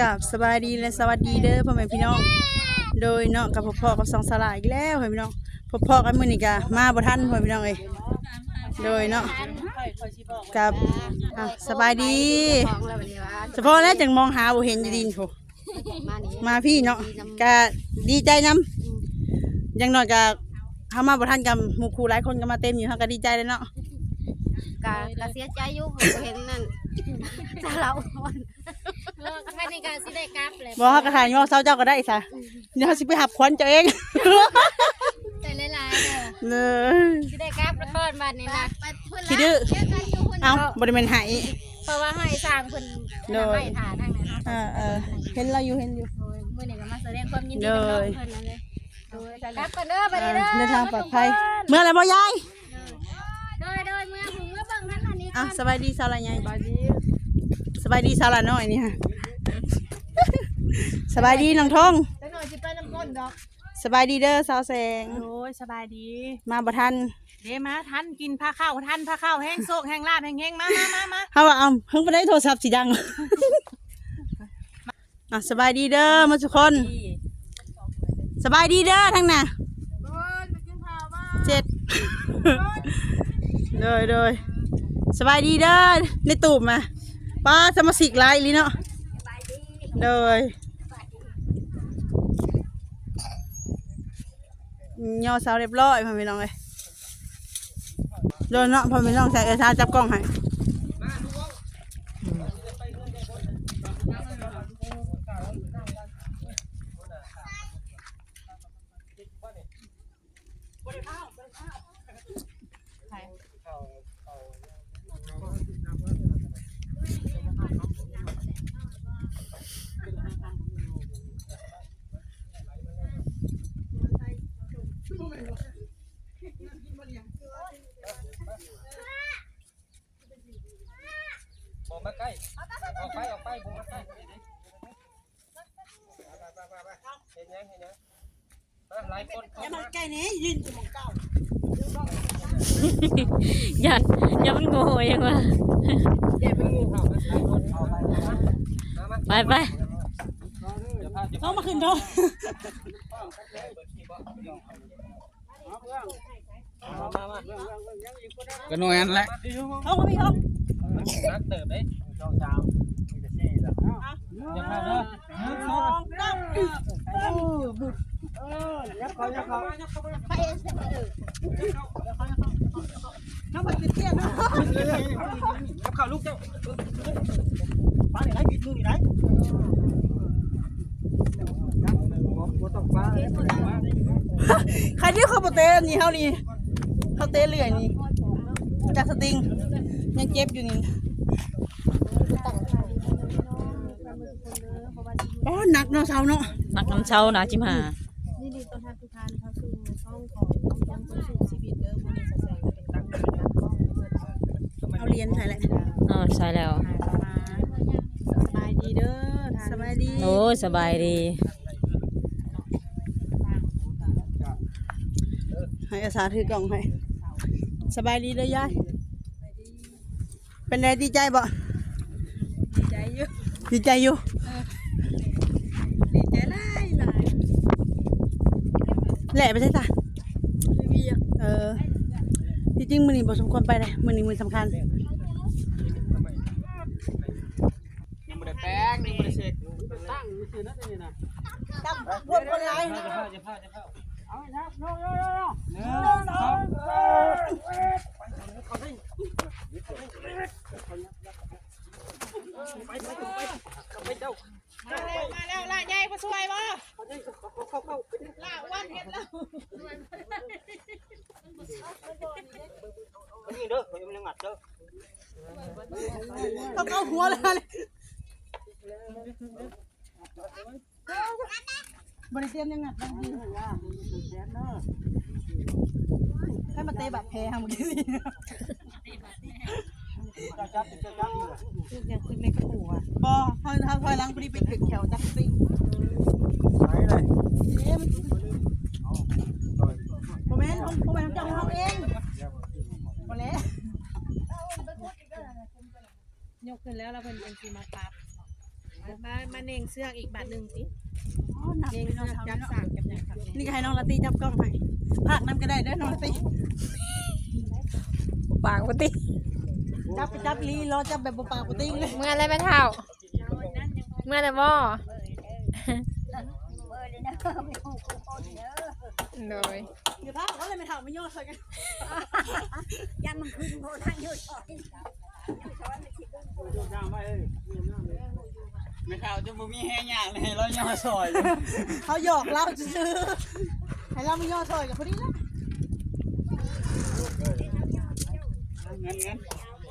กับสบายดีและสวัสดีเด้อพ่อแม่พี่น้อง โดยเนาะกับพ่อพ่อกับสองสลายอีกแล้วพ่อแม่พี่น้องพ่อพ่อกันมื้อนี้ก็มาบ่ทันพ่อแม่พี่น้องเอ้ยโดยเนาะกับอะสบายดีของแล้ววันนี้ว่าเฉพาะแล้วจังมองหาบ่เห็นอยู่ดินโถมานี่มาพี่เนาะก็ดีใจนํอย่างน้อยก็เฮามาบ่ทันกับหมู่ครูหลายคนก็มาเต็มอยู่เฮาก็ดีใจเลยเนาะกะกะเสียใจอยู่ผมเห็นนั่นจะเรา อ่อนเออแค่นี้ก็สิได้กลับเลยบ่เฮาก็ถ่ายยอเซาเจ้าก็ได้ซะเดี๋ยวเฮาสิไปหับขวัญเจ้าเองใจหลายๆเด้อเด้อสิได้กลับแล้วก่อนบัดนี้นะขี้ดื้อเอกันอยู่พุ่นเอ้าบ่ได้แม่นให้เพราะว่าให้สร้างเพิ่นโดยให้ฐานทางนั้นเนาะเออเออเห็นเราอยู่เห็นอยู่โดยมื้อนี้ก็มาแสดงความยินดีกับน้องเพิ่นนั่นเลยโดยจะกลับกันเด้อบัดนี้เด้อเดินทางปลอดภัยเมื่อไรบ่ยายโดยโดยเมื่อถึงเมื่อเบิ่งท่านอันนี้อะอน สบายดีสาวละยายสบายดี บายดีสาวละน้อยนี่ฮะสบายดีน้องทองแล้วหน่อยสิไปน้ำก้นดอกสบายดีเด้อสาวแสง โอ้ยสบายดี มาบ่ทันเดมาทันกินผ้าข้าวทันผ้าข้าวแห้งโซกแห้งลาบแห้งแห้งมามามามาเฮาว่าเอาเพิ่งไปได้โทรศัพท์สีดังอะสบายดีเด้อมาทุกคน สบายดีเด้อทั้งน่ะเจ็ดเลยเลยสบายดีเด้อในตูบมา ป้าจะมาสิกไลายอีหลีเนาะเลยย่อสาวเรียบร้อยพ่อพี่น้องเลยโดนเนาะพ่อพี่น้องใส่เอชาจับกล้องให้ บอกมาใกล้ ออกไป ออกไปผมมาใกล้เห็นยังเห็นยังมาหลายคนเข้า อย่า มา มาใกล้นี้ยืนอยู่หมองเก้า อย่าอย่ามันโง่ยังว่า เก็บเป็นงูเห่านะหลายคนเข้าไปมามา ไปไปเดี๋ยวพาเดี๋ยวเข้ามาขึ้นโตะมามาก็หน่วยนั้นแหละเข้ามาพี่เข้านักเติบเลยสองสามมีแต่สี่แล้วยังไงเนาะสอง เก้ายับเขายับเขาเข้ามาขึ้นเตี้ยนะยับเขาลูกเจ้าป้าไหนปิดมือไหนบ่ต้องป้าใครที่เขาบเตะนี่เขานี่เขาเตะเรื่อยนี่จากสติงยังเจ็บอยู่นี่อ๋อหนักเนาะเสาเนาะนักน้ำเช้านะจิมหานี่ ดีต้อนรับทุกท่านเข้าสู่ช่องของน้องต้นสู่ชีวิตเด้อผู้นี้แสดงเป็นตั้งเป็นนักกล้องเพื่อนเอาเรียนไทยแหละอ๋อใช่แล้วหายมาสบายดีเด้อทางสบายดีโอ้ยสบายดีให้อาสาถือกล่องให้สบายดีเลยยายเป็นไรดีใจบ่ดีใจอยู่ดีใจอยู่ ดีใจหลายหลาย แหละไปใช่จ้ะพี่พี่อะเออที่จริงมือนี้บ่สมควรไปเลยมือนี้มือสำคัญยังไม่ได้แป้งยังไม่ได้เช็คตั้งมือถือนั่นเองนะตั้งวนคนร้ายจะเข้าจะเข้าจะเข้าเอาเลยครับโน่โน่โน่โน่มาแล้วมาแล้วล่ะใหญ่ผู้ช่วยบ่ล่ะวันเห็นแล้ว นี่เด้อเขายังไม่งัดเด้อ เขาเข้าหัวเลยบริเตรียมยังไงบ้างดีให้มาเตะบาดแผลทางมือดี จับจับจับอยู่ อย่างขึ้นในกระปูอะ บอพอยทางพอยหลังพอดีไปถึงแถวจักรซิง ไหนเลย เอ๊ะมันโมเมนต์โมเมนต์จังเขาเองมาแล้ว ยกขึ้นแล้วเราเป็นเป็นสีมาตัดเมามาเน่งเสื้อกอีกบาทหนึ่งสิอ๋อหนักเน่งพี่น้เสื้องอกสาวจับเนาะสากจับหยังครับนี่ก็ให้น้องลาตีจับกล้องให้ภาคน้ำก็ได้เด้อน้องลาตีปากปกติจับไปจับลีรอจับแบบบ่ปากบ่ติ้งเลยเมื่อไรไม่เท่า เมื่อไรบ่โดยเดี๋ยวพาเขาเลยไม่ถามไม่ย่อใส่กัน ไม่ข่าวจะบ่มีแห้งอย่างเลยเราย่อซอยอยู่เขาหยอกเราซื้อให้เราไม่ย่อใส่กับพอดีนะเงินเงิน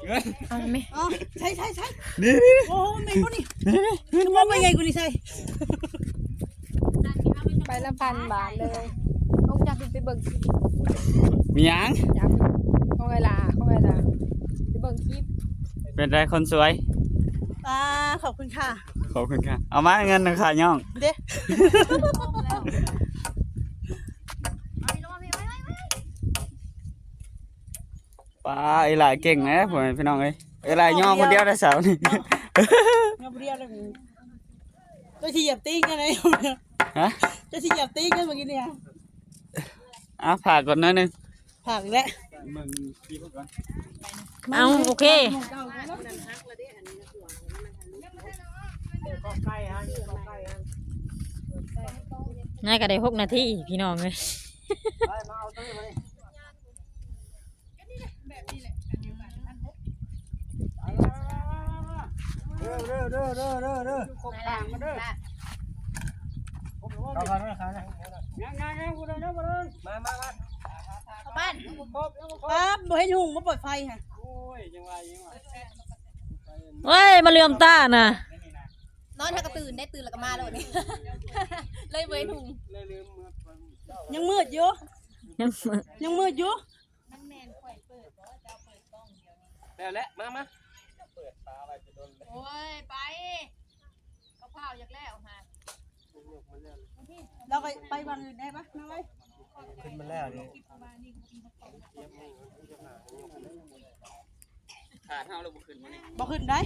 เงินเอาไหมอ๋อใช่ใช่ใช่นี่โอ้ไม่กูนี่คือว่าไม่ไงกูนี่ใช่ไปละพันบาทเลยเอาจับไปเบิ่งคลิปมีหยังจับเอาเวลาเอาเวลาไปเบิ่งคลิป เป็นไรคนสวย อ่าขอบคุณค่ะ ขอบคุณค่ะ เอามาเงินหนึ่งค่ะย่อง เด้ป้าไอ้หลายเก่งนะผมพี่น้องเอ้ยไอ้หลายย่องคนเดียวได้สาวนี่ เงาเรียบเลยจะที่เหยียบติ้งกันเลยฮะจะที่เหยียบติ้งกันเมื่อกี้เนี่ยอะผ่าก่อนหนิดนึงผักแล้วมึงคิดก่อน เอาโอเคน่าก็ได้หกนาทีพี่น้องเลยเด้อเด้อเด้อเด้อเด้อเด้อนั่นแหละนั่นแหละเอาคันไว้คันนะยังยังยังกูเดินกูเดินมามามาบ้านครับบ่ให้หุงมาเปิดไฟค่ะ โอ้ยจังหวะยังวะเว้ยมาเลื่อมตาน่ะนอนถ้าก็ตื่นได้ตื่นแล้วก็มาแล้ววันนี้ เลยเว้ยถุงเลยลืมมือยังมืดอยู่ยังยังมืดอยู่แล้วแหละมามาโอ้ยไปกับข้าวอยากแล้วฮะเราไปไปวันอื่นได้ปะน้องเอ้ยขึ้นมาแล้วนี่ ขาดเท่าเราบุขึ้นมานี่บ่ขึ้นได้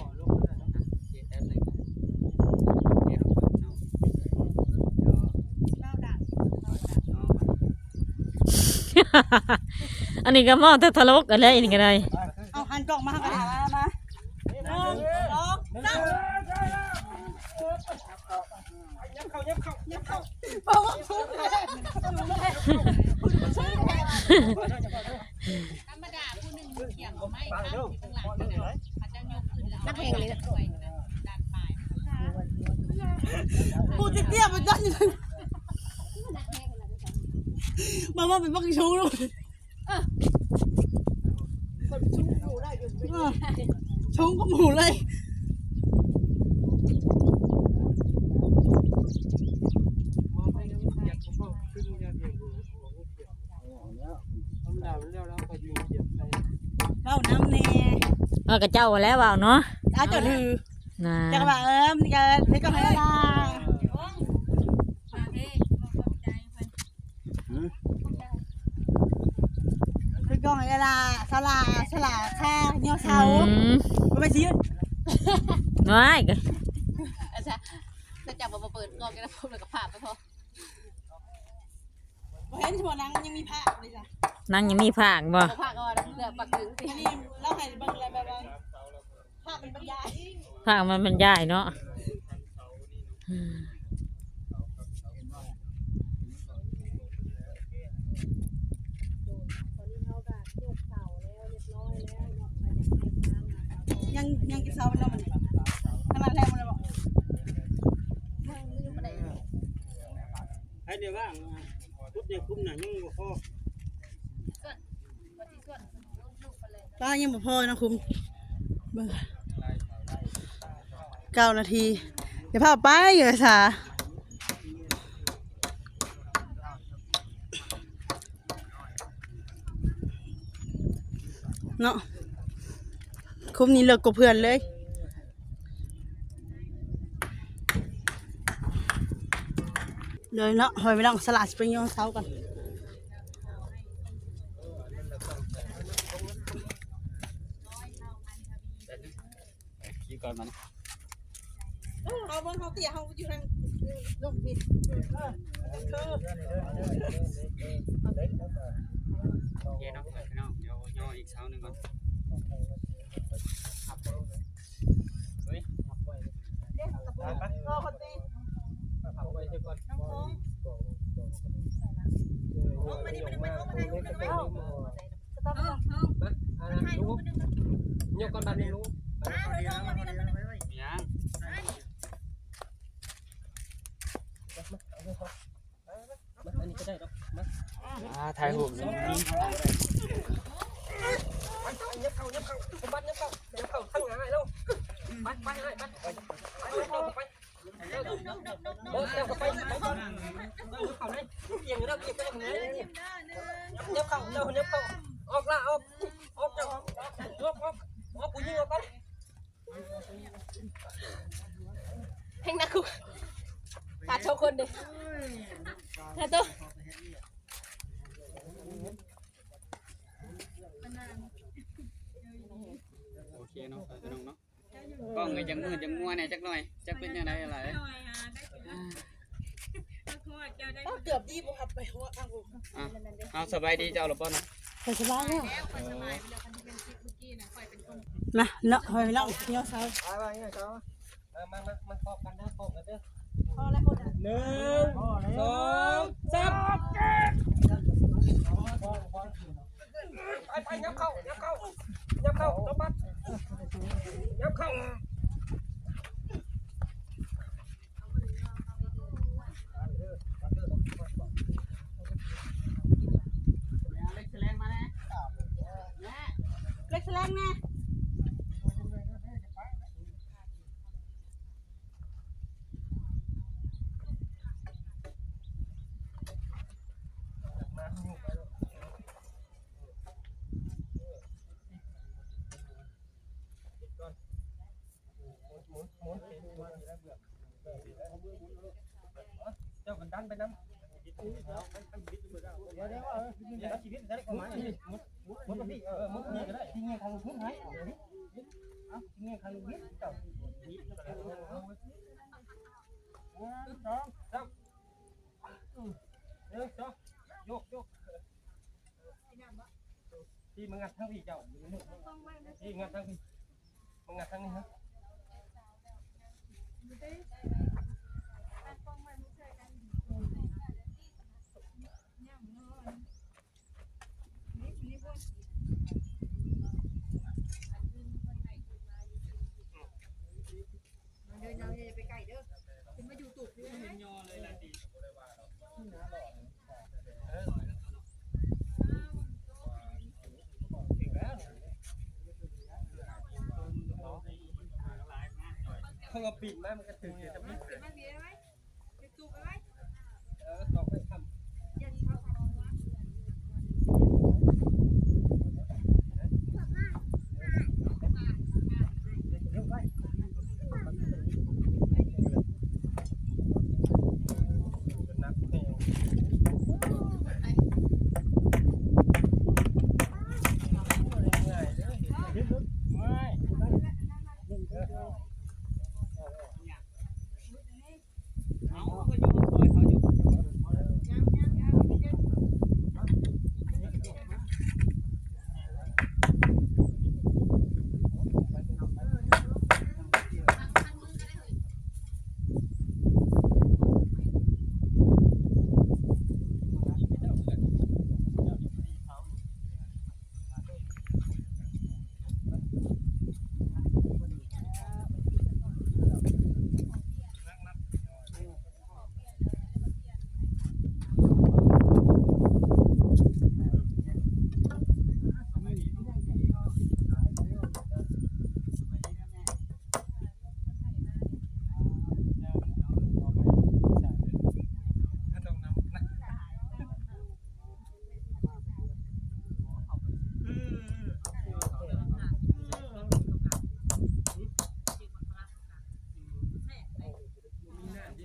อันนี้ก็มองแต่ทะลกอะไรนี่ก็ได้เอาหันกล่องมากันมามาหนึ่งสองสามยับเข้ายับเข้ายับเข้าเอาชุบเลยธรรมดาผู้หนึ่งเขียงไม่ ฟัง ข้าง ดู อยู่ข้างหลังก็ได้อาจจะยกขึ้นแล้วนักเพลงเลยนะดันปลาย กูจะ เตี้ยไปจังเลยมาว่าเป็นบักชูลูกชงก็หมูเลยมองไปยังอยากเข้าขึ้นยังเดียวธรรมดาแล้วแล้วก็ยืนเหยียบไปเบ้าน้ำแน่เอากระเจ้าแล้วเปล่าเนาะเอาจดถือน่ะจักรบาเอิมนี่ก็เล็กก็ไม่ได้คือกองไอ้ ลาสลาสลาข้าเงี้ยวเสาอืมก็ไปชี้น้อยก็อาจารย์จะจับมาเปิดกล้องกันแล้วพวกเราก็ผ่าไปพอเห็นหัวนังยังมีผ้าเลยจ้ะนั่งยังมีผากบ่ผ่าก่อนเลือกปักถึงสิอันนี้เราให้เบิ่งอะไรแบบว่าผ้าเป็นบรรยาย ผากมันมันใหญ่เนาะ ยังยังกินเสาเป็นนมมันขนาดแรงมันเลยบอกให้เดี๋ยวว่างปุ๊บเดี๋ยวคุ้มหนังยังบ่พอตอนยังบ่พอนะคุณเบิ่งเก้านาที เดี๋ยวพาไปเหรอสา เนาะคุมนี้เลิกกับเพื่อนเลยเลยเนาะหอยไปลองสลัดสปริงยองเช้ากันคิดก่อนมันเอาไปตียเฮาอยู่ทางลงผิดเออคือโอเคเนาะพี่น้องเดี๋ยวย่อ อีกเช้าหนึงก่อนเฮ้ยรอคนตีเอาไว้เดี๋ยวก่อนน้องคงลงมานี่มันมันลงมาได้มันไม่เอาสต๊อปก่อนมาอ่าลุงยกก่อนบัดนี้ลุงมาเลยลงมานี่มันมียังมาอันนี้ก็ได้ดอกมาอ่าถ่ายรูปไป ยับเข้ายับเข้าสมบัติยับเข้ายับเข้าทั้งงานแล้วไปไปไปไปไปเข้าไปเออเจ้าก็ไปไปก่อนเข้าไหนเอียงแล้วเก็บไปตรงไหนยับเข้าเจ้ายับเข้าออกละออกออกเจ้าออกออกออกออกกูยิงออกไป แห่งนักคุขาดโชว์คนเด้ขาดตัว โอเคเนาะพี่น้องเนาะกล้องก็จังมืดจังมัวเนี่ยจักหน่อยจักเป็นจังไดอะไร เกือบดีบ่ครับไปหัวอ้าว อะเอาสบาย ดีเจ้าหรือเปล่านะไปสบายแล้วแล้วคอยสบายไปแล้วคันที่เป็นคลิปเมื่อกี้นะคอยเป็นคนมาเนาะเฮ้ยเนาะเดี๋ยวเช้าไปไปเนี่ยเขามามามาพบกันนะพบกันเด้อพอแล้วคนหนึ่งสองสามไปไปยับเข้ายับเข้ายับเข้าสมบัติยับเข้า เล็กแสลงมาแน่ เล็กแสลงแน่ เจ้ากันดันไปน้ำเดี๋ยวเดี๋ยวเออชีวิตได้ก็หมายมุดมุดมุดพี่เออมุดนี่ก็ได้ที่เงี้ยทางมุดให้ อาที่เงี้ยทางมุดเจ้าสองสามเออสองโยกโยกที่มึงงัดทั้งพี่เจ้าที่งัดทั้งพี่มึงงัดทั้งนี้ฮะ เดินเอาอย่าไปไกลเด้อคุณมาอยู่ตุกด้วยนะ ย่อเลยล่ะดิ เขาเอาปีกมามันก็ถึงจะมีเห็นมันมีอะไรไปตุกอะไร เออต่อไปท ยันเขาเอาวะำนักเตะไม่ เอาก็อยู่คอยเขาอยู่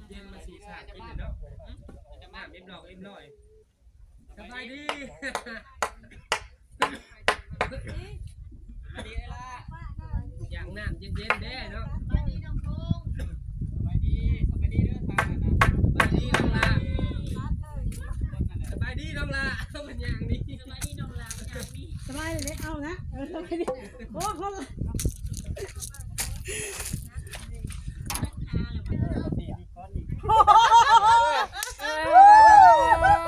เย็นมาสี่สามกินเนาะจะมาเอ็มหลอกเอ็มหน่อยสบายดี มาดีเลยล่ะ อย่าง น้ำเย็นๆเด้เนาะ ตอนนี้น้องพง สบายดีส โอ้คน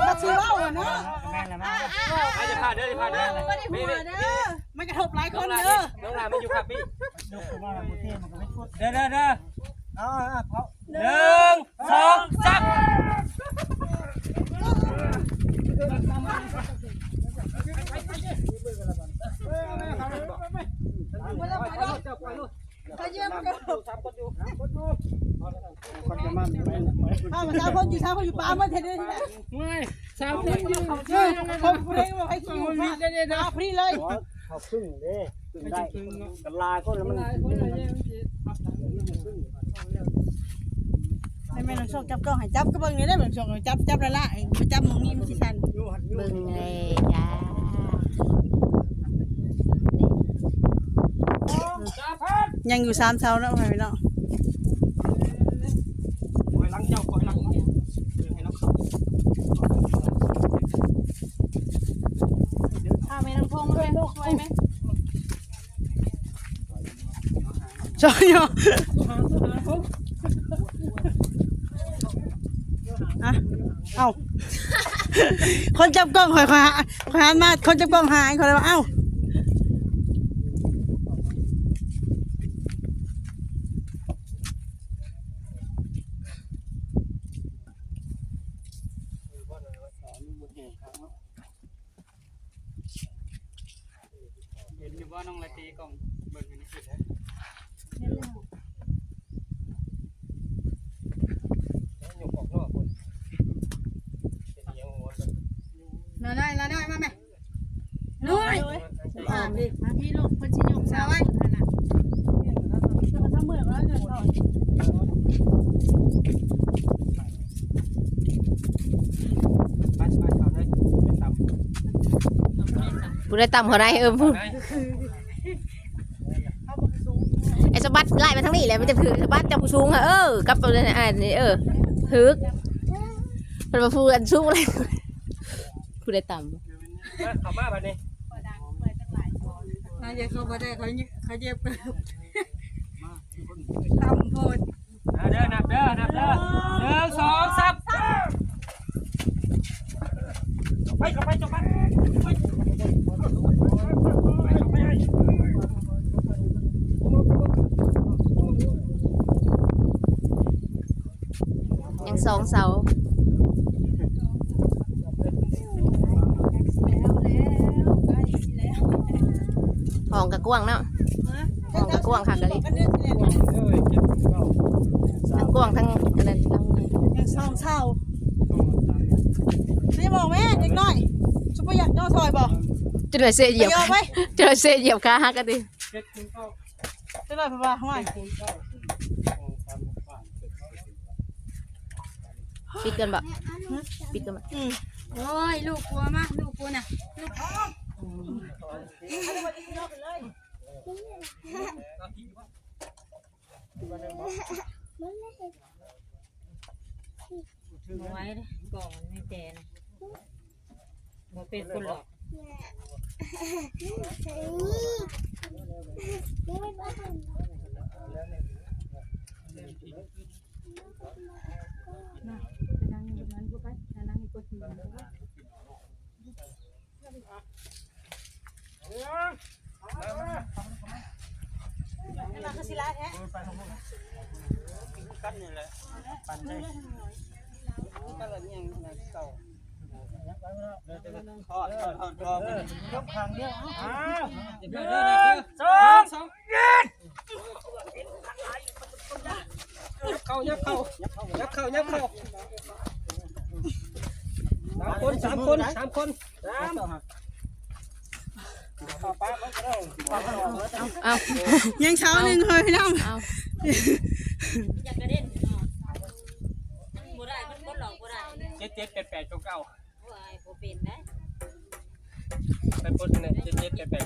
มาชิเล่าอะเนาะ ไปจะพาเด้อจะพาเด้อ ไม่ได้หัวเด้อมันกระทบหลายคนเด้อ น้องลาไม่อยู่ครับพี่ เด้อเด้อเด้อเอาเอาเอาหนึ่งสองสาม เขาเยี่ยมกัน คนจะ มั่นไหมข้าวมาเช้าคนอยู่เช้าคนอยู่ป้ามาเทเดอร์ที่ไหนไม่สาวคนอยู่เฮ้ยคนเพลงมาให้คิวมาเอาพรีเลยเขาพึ่งเด้พึ่งได้กันลาคนแล้วมันไม่แม่น้องโชคจับกล้องให้จับก็เบิ่งนี่ได้เหมือนโชคจับจับละละไปจับมองนี่มันสิสันเบิ่งเลยจ้ายังอยู่สามเช้าแล้วพี่น้อง คอยลังเจ้าคอยลังให้น้องเขา อ้าวแม่น้ำพงมาแม่ช่วยไหม โชคเนาะอะเอ้าคนจับกล้องคอยคอยหาคอยหามาคนจับกล้องหายคอยเลยว่าเอ้า เห็นอยู่ว่าน้องละตีกล่องเบิ่งอันนี้สิ อยู่ขอบนอกคนเป็นยังงอน น้อยน้อยน้อยมาแม่น้อย อ่านดิ มาพี่ลูกเพิ่นสิยกสาวนั่นน่ะ ถ้าเมื่อแล้วจะต่อ ไปไปเขาได้ไปตาม ผู้ได้ต่ำเขาได้เออผู้ไอ้สะบัดไล่มาทางนี้แหละมันจะถือสะบัดจับผู้สูงอะเออกับตัวนั้นอ่านี่เออถือมันมาพูดอันสูงเลยผู้ได้ต่ำเขามาแบบนี้น่าจะเข้ามาได้เขาเขาเย็บตำโพดเด้อนับเด้อนับเด้อหนึ่งสองสามไปเข้าไปเข้าไป ยังสองเสาห้องกะกวางเนาะห้องกะกวางค่ะกะลิกันเดือนเนี่ยทั้งกวางทั้งอันนั้นทั้งยังสองเท่าไม่บอกแม่เด็กน้อยชุบประหยัดย่อซอยบอก จะเลยเสียเหไปยียบยอมไหมจะเลยเสียเหยียบขาหักกันดิจะหน่อยพ่อพ่อว่าปิดกันบ่ปิดกันบ่อืมโอ้ยลูกกลัวมากลูกกลัวน่ะเอาไว้เลยกล่องมันไม่แจนะบ่เป็นคนหรอก นั่งอยู่นั้นกูไปนั่งอยู่กูหิวมาคื ยังเก่าทอดทอดทอดทอดยกทางเดียวอ้ายับเด้อสองเข้ายับเข้ายับเข้ายับเข้าสามคนสามคนสามคนสามเอายังเช้าหนึ่งเลยพี่น้องเอยากกระเด็นบ่ได้มันบ่หลอกบ่ได้เจ็ดเจ็ดแปดแปดเก้าเก้า โ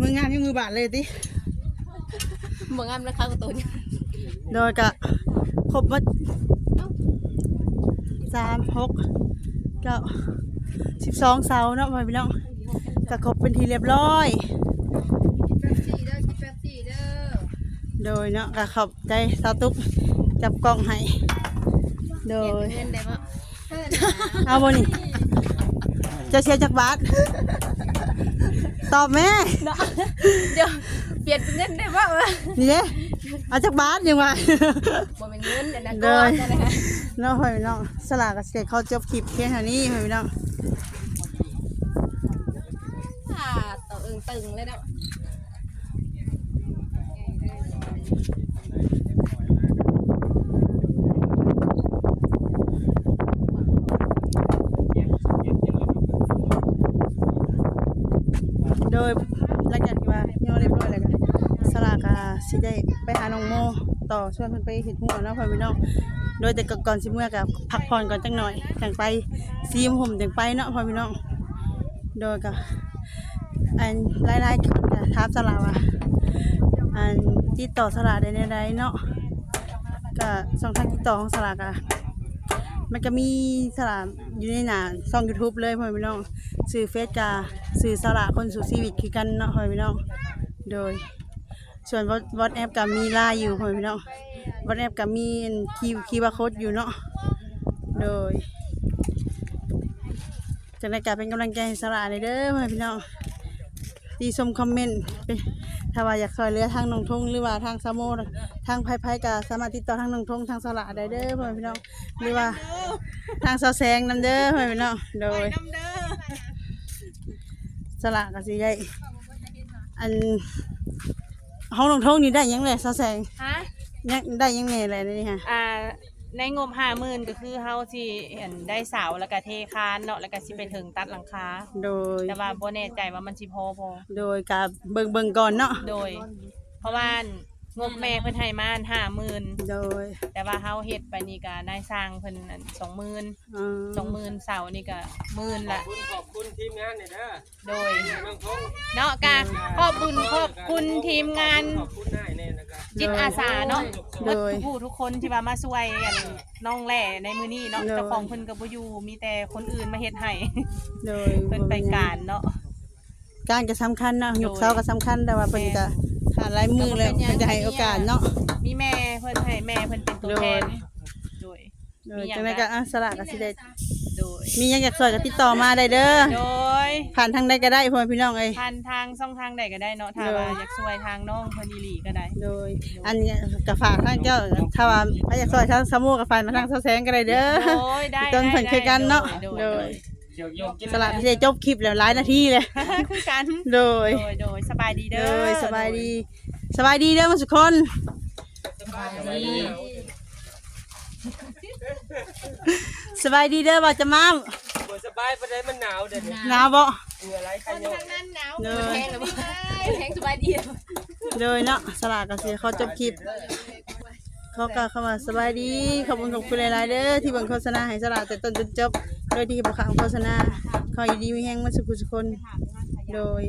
มืองานที่มือบาทเลยติมึงงั้นแล้วเขาก็ตัวนี้โดยกะครบว่า สามหกเก้าสิบสองเสาเนาะพ่อพี่น้องกะครบเป็นทีเรียบร้อยสี่เด้อคิดแป๊บสี่เด้อโดยเนาะกะขอบใจสาวตุ๊กจับกล้องให้ โดยเงินได้ปะเอาบ่นี่จะเชียร์จากบาทตอบแม่เดี๋ยวเปลี่ยนเป็นเงินได้ปะวะนี่เด้เอาจากบาทยังไงบ่เป็นเงินเดี๋ยวนะเด้ก้ออนจะนะคะ เนาะพ่อพี่น้องสลากกับเสียเขาจบคลิปแค่เท่านี้พ่อพี่น้อง อ่าต่อเอิงตึงเลยเนาะ โดยหลังจากที่ว่าย่อเรียบร้อยแล้วก็สลากก็สิได้ไปหาน้องโมต่อ ชวนเพิ่นไปเฮ็ดหัวเนาะพ่อพี่น้องโดยแต่ก่อนสิเมื่อก็พักผ่อนก่อนจังหน่อยจังไปซีมห่มจังไปเนาะพ่อพี่น้องโดยก็อันหลายๆคนก็ถาสลากว่าอันติดต่อสลากได้ในใดเนาะก็ช่องทางติดต่อของสลากอะมันก็มีสลากอยู่ในหน้าช่อง YouTube เลยพ่อพี่น้องสื่อเฟซกาสื่อสลากคนสู่ชีวิตคือกันเนาะพ่อพี่น้องโดย ส่วนวอทแอปก็มีไลน์อยู่พ่อพี่น้องวอทแอปก็มีคีคีบาโคดอยู่เนาะโดยจังได๋ก็เป็นกำลังใจให้สลากเลยเด้อพ่อพี่น้องตีชมคอมเมนต์เป็นถ้าว่าอยากซอยเหลือทางนงทงหรือว่าทางสะโมทางไผ่ไผ่ก็สามารถติดต่อทางนงทงทางสละได้เด้อพ่อแม่พี่น้องหรือว่าทางเสาแสงนํเด้อพ่อแม่พี่น้องโดยสละก็สิได้อัน ห้องหนองทงนี่ได้หยังเลยเสาแสงฮะยังได้หยังแน่เลยนี่ฮะอ่าในงบห้าหมื่นก็คือเฮาสิเห็นได้เสาแล้วก็เทคานเนาะแล้วก็สิไปถึงตัดหลังคาโดย แต่ว่าบ่แน่ใจว่ามันสิพอบ่โดยกับเบิ่งเบิ่งก่อนเนาะโดย เพราะว่า งบแม่เพิ่นให้มาห้าหมื่นโดยแต่ว่าเฮาเฮ็ดไปนี่ก็นายสร้างเพิ่นสองหมื่นอ่าสองหมื่นเสานี่ก็หมื่นละคุณขอบคุณทีมงานเนี่ยเด้อโดยน้องทงเนาะกะขอบคุณขอบคุณทีมงานขอบคุณนายเนี่ยนะครับจิตอาสาเนาะโดยหมผู้ทุกคนที่ว่ามาช่วยอันน้องแหล่ในมื้อนี้เนาะโดยเจ้าของเพิ่นก็บ่อยู่มีแต่คนอื่นมาเฮ็ดให้โดยเพิ่นไปการเนาะการก็สำคัญเนาะยกเสาก็สำคัญแต่ว่าเพิ่นก็ ขาดหลายมือแล้วเพิ่นจะให้โอกาสเนาะมีแม่เพิ่นให้แม่เพิ่นเป็นตัวแทนโดย โดยจังไดก็อะสละก็สิได้โดย มีหยังอยากช่วยก็ติดต่อมาได้เด้อโดย ผ่านทางใดก็ได้พ่อแม่พี่น้องเอ้ย ผ่านทางช่องทางใดก็ได้เนาะถ้าว่าอยากช่วยทางน้องเพิ่นอีหลีก็ได้ โดย อันนี้ก็ฝากทางเจ้าถ้าว่าใครอยากช่วยทางสมูก็ฝากมาทางเสาแสงก็ได้เด้อโดยได้ต้นเพิ่นคือกันเนาะโดยโดโดยย เกี่ยวโยงกินสละที่ได้จบคลิปแล้วหลายนาทีเลยคือกัน โดย โดยโดยสบายดีโดเด้อยสบายดี สบายดีเด้อหมาสุกคน สบายดีเด้อบ่าวจะมามบ่สบายปานใดมันหนาวเด้อเนี่ยหนาวบ่เหงื่อไหลใครโยกโดยแพงหรือเปล่าแพงสบายดี โดยเนาะสลากก็สิเขาจบคลิป เขากล้าเข้ามาสบายดีขอบคุณขอบคุณหลายๆเด้อที่เบิ่งโฆษณาให้สลาดแต่ต้นจนจบโดยที่บ่ขังโฆษณาขออยู่ดีมีแห้งมาสุขสุขคนโดย